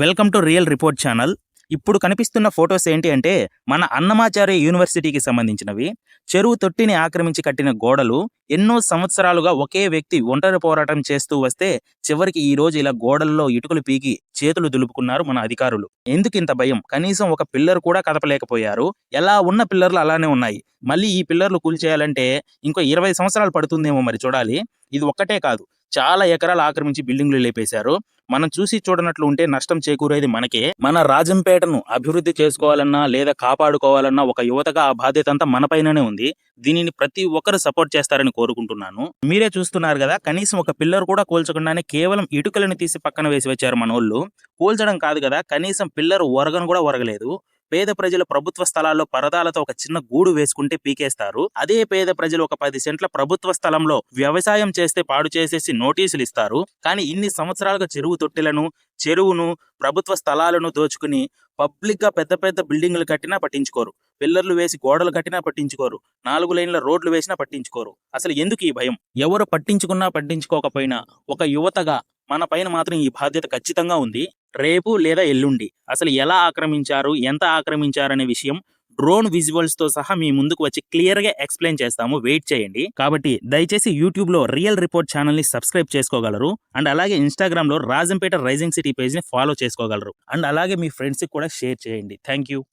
Welcome to real report channel. ఇప్పుడు కనిపిస్తున్న photos ఏంటి అంటే మన అన్నమాచార్య యూనివర్సిటీకి సంబంధించినవి. చెరువు తొట్టిని ఆక్రమించి కట్టిన గోడలు ఎన్నో సంవత్సరాలుగా ఒకే వ్యక్తి ఒంటరి పోరాటం చేస్తూ వస్తే చివరికి ఈ రోజు ఇలా గోడల్లో ఇటుకలు పీకి చేతులు దులుపుకున్నారు మన అధికారులు. ఎందుకు ఇంత భయం? కనీసం ఒక పిల్లర్ కూడా కదపలేకపోయారు. ఎలా ఉన్న పిల్లర్లు అలానే ఉన్నాయి. మళ్ళీ ఈ పిల్లర్లు కూల్చేయాలంటే ఇంకో ఇరవై సంవత్సరాలు పడుతుందేమో మరి చూడాలి. ఇది ఒక్కటే కాదు. చాలా ఎకరాలు ఆక్రమించి బిల్డింగ్లు లేపేశారు. మనం చూసి చూడనట్లు ఉంటే నష్టం చేకూరేది మనకే. మన రాజంపేటను అభివృద్ధి చేసుకోవాలన్నా లేదా కాపాడుకోవాలన్నా ఒక యువతగా ఆ బాధ్యత అంతా మన పైననే ఉంది. దీనిని ప్రతి ఒక్కరు సపోర్ట్ చేస్తారని కోరుకుంటున్నాను. మీరే చూస్తున్నారు కదా కనీసం ఒక పిల్లర్ కూడా కూల్చకుండానే కేవలం ఇటుకలను తీసి పక్కన వేసి వచ్చారు మన కూల్చడం కాదు కదా కనీసం పిల్లర్ ఒరగను కూడా ఒరగలేదు. పేద ప్రజలు ప్రభుత్వ స్థలాల్లో పరదాలతో ఒక చిన్న గూడు వేసుకుంటే పీకేస్తారు. అదే పేద ప్రజలు ఒక పది సెంట్ల ప్రభుత్వ స్థలంలో వ్యవసాయం చేస్తే పాడు చేసేసి నోటీసులు ఇస్తారు. కానీ ఇన్ని సంవత్సరాలుగా చెరువు తొట్టెలను చెరువును ప్రభుత్వ స్థలాలను దోచుకుని పబ్లిక్గా పెద్ద పెద్ద బిల్డింగ్లు కట్టినా పట్టించుకోరు. పిల్లర్లు వేసి గోడలు కట్టినా పట్టించుకోరు. నాలుగు లైన్ల రోడ్లు వేసినా పట్టించుకోరు. అసలు ఎందుకు ఈ భయం? ఎవరు పట్టించుకున్నా పట్టించుకోకపోయినా ఒక యువతగా మన పైన మాత్రం ఈ బాధ్యత ఖచ్చితంగా ఉంది. రేపు లేదా ఎల్లుండి. అసలు ఎలా ఆక్రమించారు? ఎంత ఆక్రమించారనే విషయం డ్రోన్ విజువల్స్తో సహా మీ ముందుకు వచ్చి క్లియర్గా ఎక్స్ప్లెయిన్ చేస్తాము. వెయిట్ చేయండి. కాబట్టి దయచేసి యూట్యూబ్లో రియల్ రిపోర్ట్ ఛానల్ని సబ్స్క్రైబ్ చేసుకోగలరు. అండ్ అలాగే ఇన్స్టాగ్రామ్లో రాజంపేట రైజింగ్ సిటీ పేజ్ని ఫాలో చేసుకోగలరు. అండ్ అలాగే మీ ఫ్రెండ్స్కి కూడా షేర్ చేయండి. Thank you